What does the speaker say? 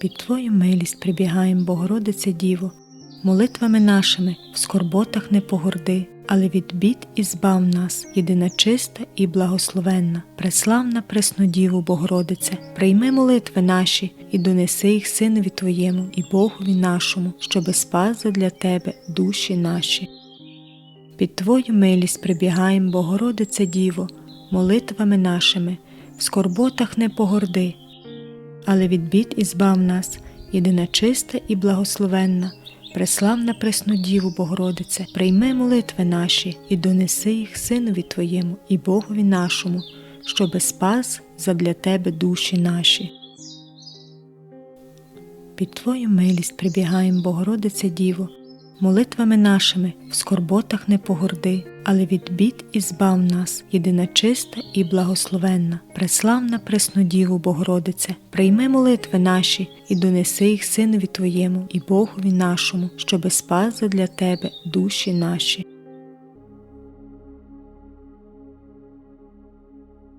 Під Твою милість прибігаєм, Богородице Діво, молитвами нашими в скорботах не погорди, але від бід і збав нас, єдина чиста і благословенна, преславна Преснодіву Богородице, прийми молитви наші і донеси їх Синові Твоєму і Богові нашому, щоби спас для Тебе душі наші. Під Твою милість прибігаєм, Богородице Діво, молитвами нашими, в скорботах не погорди, але від бід і збав нас, єдина чиста і благословенна, преславна Преснодіву Богородице, прийми молитви наші і донеси їх Синові Твоєму і Богові нашому, щоби спас задля Тебе душі наші. Під Твою милість прибігаєм, Богородице Діво, молитвами нашими в скорботах не погорди, але від бід і збав нас, єдина чиста і благословенна, преславна Преснодіву Богородице, прийми молитви наші і донеси їх Синові Твоєму і Богові нашому, щоби спас для Тебе душі наші.